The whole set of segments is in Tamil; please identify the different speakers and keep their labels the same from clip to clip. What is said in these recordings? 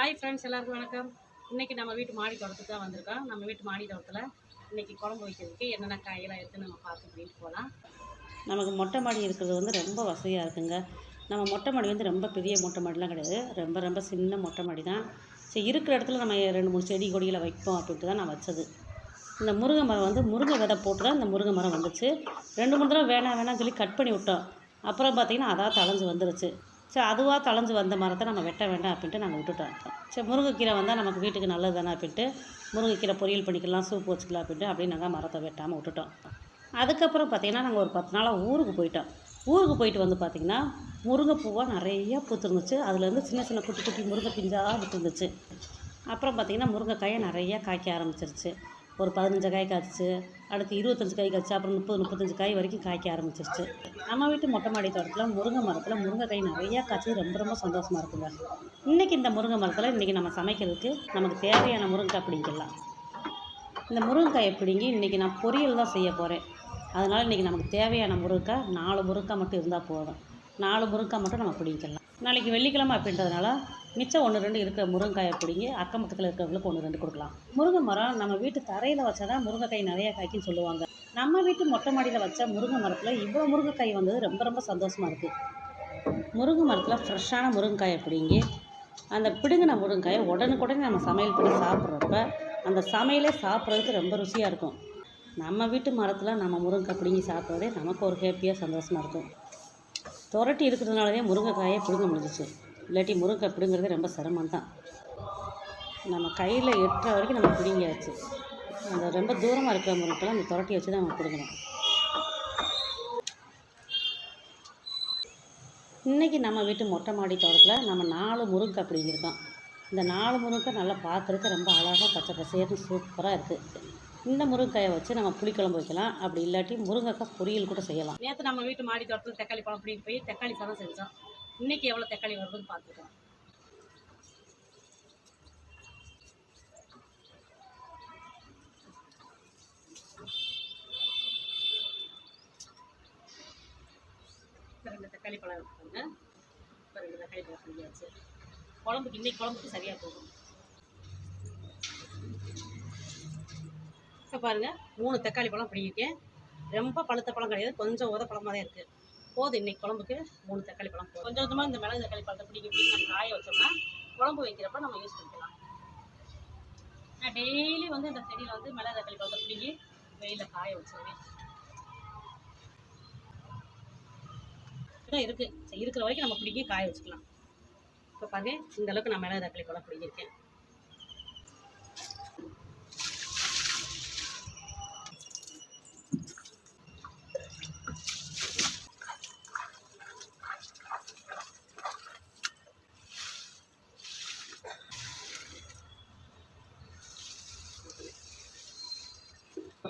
Speaker 1: ஹாய் ஃப்ரெண்ட்ஸ் எல்லாருக்கும் வணக்கம். இன்றைக்கி நம்ம வீட்டு மாடி தோட்டத்துக்கு தான் வந்திருக்கோம். நம்ம வீட்டு மாடி தோட்டத்தில் இன்றைக்கி குழம்பு வைக்கிறதுக்கு என்னென்ன காயெல்லாம் எடுத்து நம்ம பார்த்து அப்படின்ட்டு போகலாம்
Speaker 2: நமக்கு மொட்டை மாடி இருக்கிறது வந்து ரொம்ப வசதியாக இருக்குங்க. நம்ம மொட்டை மாடி வந்து ரொம்ப பெரிய மொட்டை மாடிலாம் கிடையாது. ரொம்ப ரொம்ப சின்ன மொட்டை மாடி தான். சரி இருக்கிற இடத்துல நம்ம ரெண்டு மூணு செடி கொடிகளை வைப்போம் அப்படின்ட்டு தான் நான் வச்சது. இந்த முருங்கை மரம் வந்து முருங்கை விதை போட்டு தான் இந்த முருங்கை மரம் வந்துச்சு. ரெண்டு மூணு தடவை வேணாம் வேணாம்னு சொல்லி கட் பண்ணி விட்டோம். அப்புறம் பார்த்திங்கன்னா அதான் தளைஞ்சு வந்துருச்சு. சரி அதுவாக தொலைஞ்சு வந்த மரத்தை நம்ம வெட்ட வேண்டாம் அப்படின்ட்டு நாங்கள் விட்டுட்டோம் சரி முருங்கைக்கீரை வந்தால் நமக்கு வீட்டுக்கு நல்லது தானே அப்படின்ட்டு முருங்கைக்கீரை பொரியல் பண்ணிக்கலாம் சூப் வச்சுக்கலாம் அப்படின்ட்டு அப்படியே நாங்கள் மரத்தை வெட்டாமல் விட்டுட்டோம். அதுக்கப்புறம் பார்த்திங்கன்னா நாங்கள் ஒரு பத்து நாளாக ஊருக்கு போயிட்டோம். ஊருக்கு போயிட்டு வந்து பார்த்திங்கன்னா முருங்கைப்பூவாக நிறைய பூத்துருந்துச்சு. அதுலேருந்து சின்ன சின்ன குட்டி குட்டி முருங்கை பிஞ்சாக விட்டுருந்துச்சு அப்புறம் பார்த்திங்கன்னா முருங்கைக்காயை நிறைய காய்க்க ஆரம்பிச்சிருச்சு. ஒரு பதினஞ்சு காய் காய்ச்சிச்சு. அடுத்து இருபத்தஞ்சி காய் காய்ச்சி அப்புறம் முப்பது முப்பத்தஞ்சு காய் வரைக்கும் காய்க்க ஆரம்பிச்சிருச்சு. நம்ம வீட்டு மொட்டை மாடி தோட்டத்தில் முருங்கை மரத்தில் முருங்கைக்காய் நிறையா காய்ச்சி ரொம்ப ரொம்ப சந்தோஷமாக இருக்குங்க. இன்றைக்கி இந்த முருங்கை மரத்தில் இன்றைக்கி நம்ம சமைக்கிறதுக்கு நமக்கு தேவையான முருங்கைக்காய் பிடிக்கலாம் இந்த முருங்கைக்காயை பிடுங்கி இன்றைக்கி நான் பொரியல் தான் செய்ய போகிறேன் அதனால் இன்றைக்கி நமக்கு தேவையான முருங்கைக்காய் நாலு முருங்கைக்காய் மட்டும் இருந்தால் போதும். நாலு முருங்கைக்காய் மட்டும் நம்ம பிடிக்கலாம் நாளைக்கு வெள்ளிக்கிழமை அப்படின்றதுனால மிச்சம் ஒன்று ரெண்டு இருக்கிற முருங்கைக்காயை பிடிங்கி அக்கம் பக்கத்தில் இருக்கிறவங்களுக்கு ஒன்று ரெண்டு கொடுக்கலாம். முருங்கை மரம் நம்ம வீட்டு தரையில் வச்சா தான் முருங்கைக்காய் நிறைய காய்க்குன்னு சொல்லுவாங்க. நம்ம வீட்டு மொட்டை மாடியில் வச்ச முருங்கை மரத்தில் இவ்வளோ முருங்கைக்காய் வந்தது ரொம்ப ரொம்ப சந்தோஷமாக இருக்குது முருங்கை மரத்தில் ஃப்ரெஷ்ஷான முருங்கைக்காயை பிடுங்கி அந்த பிடுங்கின முருங்கைக்காயை உடனுக்குடனே நம்ம சமையல் பண்ணி சாப்பிட்றப்ப அந்த சமையலே சாப்பிட்றதுக்கு ரொம்ப ருசியாக இருக்கும். நம்ம வீட்டு மரத்தில் நம்ம முருங்கைக்காய் பிடுங்கி சாப்பிட்றதே நமக்கு ஒரு ஹேப்பியாக சந்தோஷமாக இருக்கும். துரட்டி இருக்கிறதுனாலவே முருங்கைக்காயை பிடுங்க முடிஞ்சிச்சு. இல்லாட்டி முருங்கை பிடுங்கிறது ரொம்ப சிரமம் தான் நம்ம கையில் எட்டுற வரைக்கும் நம்ம பிடுங்கியாச்சு. அந்த ரொம்ப தூரமாக இருக்கிற முருங்கைக்கெல்லாம் அந்த துரட்டி வச்சு தான் நம்ம பிடுங்கணும். இன்றைக்கி நம்ம வீட்டு மொட்டை மாடி தோட்டத்தில் நம்ம நாலு முருங்கை பிடிங்கிருக்கோம் இந்த நாலு முருங்கை நல்லா பார்க்குறதுக்கு ரொம்ப அழகாக பச்சை பசேர்னு சூப்பராக இருக்குது இந்த முருங்கைக்காயை வச்சு நம்ம புளிக்குழம்பு வைக்கலாம். அப்படி இல்லாட்டி முருங்கைக்காய் பொரியல் கூட செய்யலாம்.
Speaker 1: நேற்று நம்ம வீட்டு மாடி தோட்டத்தில் தக்காளி பழம் பிடிங்கி போய் தக்காளி சாதம் செஞ்சோம். இன்றைக்கி எவ்வளோ தக்காளி வருதுன்னு பார்த்துக்கலாம். ரெண்டு தக்காளி பழம் இருக்குங்க. இப்போ ரெண்டு தக்காளி பழம் செஞ்சாச்சு. குழம்புக்கு இன்னைக்கு குழம்புக்கு சரியாக போகும் இப்போ பாருங்கள் மூணு தக்காளி பழம் பிடிக்கிருக்கேன் ரொம்ப பழுத்த பழம் கிடையாது கொஞ்சம் உத பழமாக தான் இருக்குது போதும் இன்றைக்கி குழம்புக்கு மூணு தக்காளி பழம் போதும். கொஞ்சம் கொஞ்சமாக இந்த மிளகு தக்காளி பழத்தை பிடிக்க பிடிக்க நம்ம காய வச்சோம்னா குழம்பு வைக்கிறப்ப நம்ம யூஸ் பண்ணிக்கலாம். நான் டெய்லி வந்து இந்த செடியில் வந்து மிளகு தக்காளி பழத்தை பிடிங்கி வெயிலில் காய வச்சுருவேன். இதான் இருக்குது இருக்கிற வரைக்கும் நம்ம பிடிங்கி காய வச்சுக்கலாம். இப்போ பாருங்க இந்த அளவுக்கு நான் மிளகு தக்காளி பழம் பிடிக்கிருக்கேன்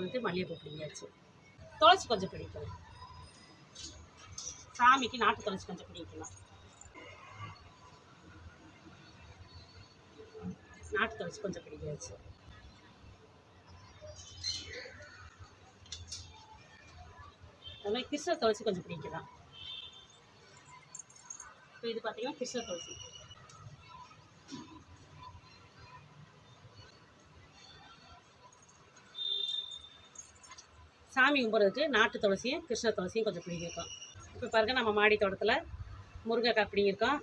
Speaker 1: வந்து மல்லிகைப்பூ பிடிங்கியாச்சு. துளசி கொஞ்சம் பிடிக்கணும் சாமிக்கு நாட்டு துளசி கொஞ்சம் பிடிக்கலாம். நாட்டு துளசி கொஞ்சம் பிடிக்காச்சு அது மாதிரி கிருஷ்ண துளசி கொஞ்சம் பிடிக்கலாம். இப்போ இது பார்த்தீங்கன்னா கிருஷ்ண துளசி. சாமி கும்பிட்றதுக்கு நாட்டு துளசியும் கிருஷ்ண துளசியும் கொஞ்சம் பிடிங்கிருக்கோம். இப்போ பாருங்க நம்ம மாடி தோட்டத்தில் முருங்கைக்காய் பிடிங்கிருக்கோம்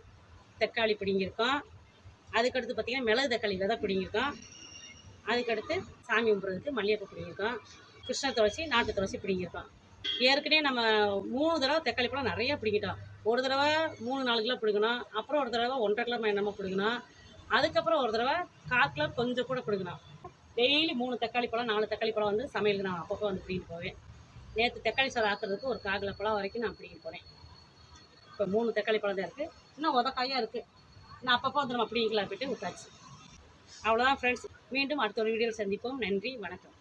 Speaker 1: தக்காளி பிடிங்கிருக்கோம். அதுக்கடுத்து பார்த்திங்கன்னா மிளகு தக்காளி விதை பிடிங்கிருக்கோம். அதுக்கடுத்து சாமி கும்பிட்றதுக்கு மல்லிகைப்பூ பிடிங்கிருக்கோம். கிருஷ்ண துளசி நாட்டு துளசி பிடிங்கிருக்கோம். ஏற்கனவே நம்ம மூணு தடவை தக்காளி பழம் நிறைய பிடிங்கிட்டோம். ஒரு தடவை மூணு நாலு கிலோ பிடிக்கணும் அப்புறம் ஒரு தடவை ஒன்றரை கிலோ என்னமோ பிடிக்கணும் அதுக்கப்புறம் ஒரு தடவை கால் கிலோ கொஞ்சம் கூட பிடிக்கணும் டெய்லி மூணு தக்காளி பழம் நாலு தக்காளி பழம் வந்து சமையலுக்கு நான் அப்பப்போ வந்து பிடிக்கிட்டு போவேன். நேற்று தக்காளி சாதம் ஆக்குறதுக்கு ஒரு கால் பழம் வரைக்கும் நான் பிடிக்கிட்டு போகிறேன் இப்போ மூணு தக்காளி பழம் தான் இருக்குது இன்னும் உதக்காயாக இருக்குது நான் அப்பப்போ வந்து நம்ம பிடிக்கலாம் போயிட்டு விட்டாச்சு. அவ்வளோதான் ஃப்ரெண்ட்ஸ் மீண்டும் அடுத்த ஒரு வீடியோவில் சந்திப்போம். நன்றி வணக்கம்.